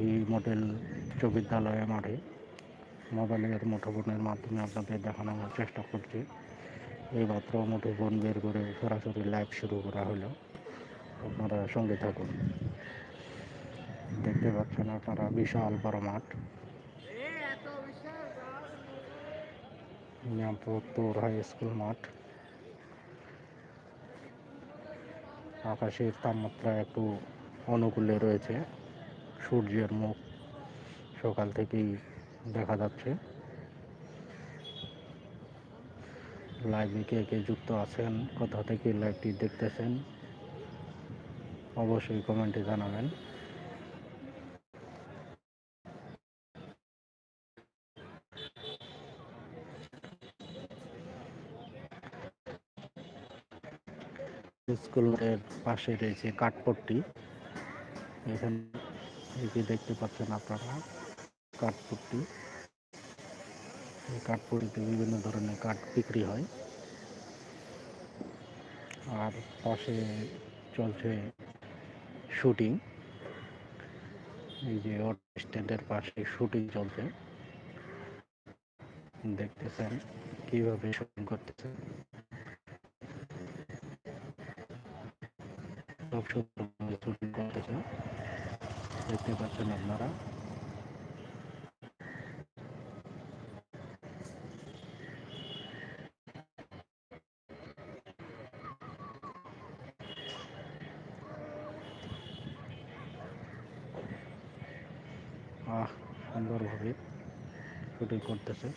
এই মডেল উচ্চ বিদ্যালয়ের মাঠে মোবাইলের মুঠোফোনের মাধ্যমে আপনাদের দেখানোর চেষ্টা করছি। এইমাত্র মুঠোফোন বের করে সরাসরি লাইভ শুরু করা হলো। আপনারা সঙ্গে থাকুন। দেখতে পাচ্ছেন আপনারা বিশাল বড় মাঠ। নিয়ামপুর হাই স্কুল মাঠ। আকাশের তাপমাত্রা একটু অনুকূলে রয়েছে। সূর্যের মুখ সকাল থেকেই দেখা যাচ্ছে। লাইভে কে কে যুক্ত আছেন, কোথা থেকে লাইভটি দেখতেছেন, অবশ্যই কমেন্টে জানাবেন। স্কুলের পাশে রয়েছে কাঠপট্টি। এখানে এই যে দেখতে পাচ্ছেন আপনারা, কাঠপট্টি। এই কাঠপট্টিতে বিভিন্ন ধরনের কাঠ বিক্রি হয়। আর পাশে চলছে শুটিং। এই যে অটো স্ট্যান্ডের পাশে শুটিং চলছে। দেখতেছেন কীভাবে শুটিং করতেছে। খুব সুন্দরভাবে শুটিং করতেছে। দেখতে পাচ্ছেন আপনারা। সুন্দরভাবে শুটিং করতেছে।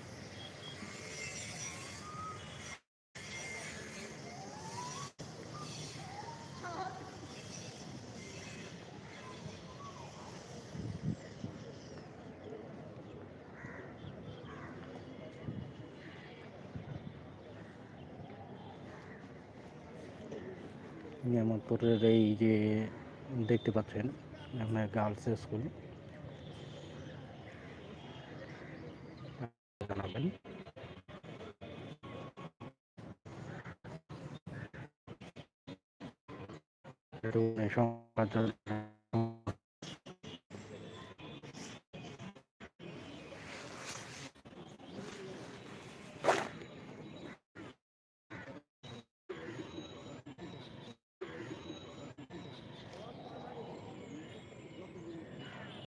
নিয়ামতপুরের এই যে দেখতে পাচ্ছেন আপনার গার্লস স্কুল জানাবেন। সংখ্যা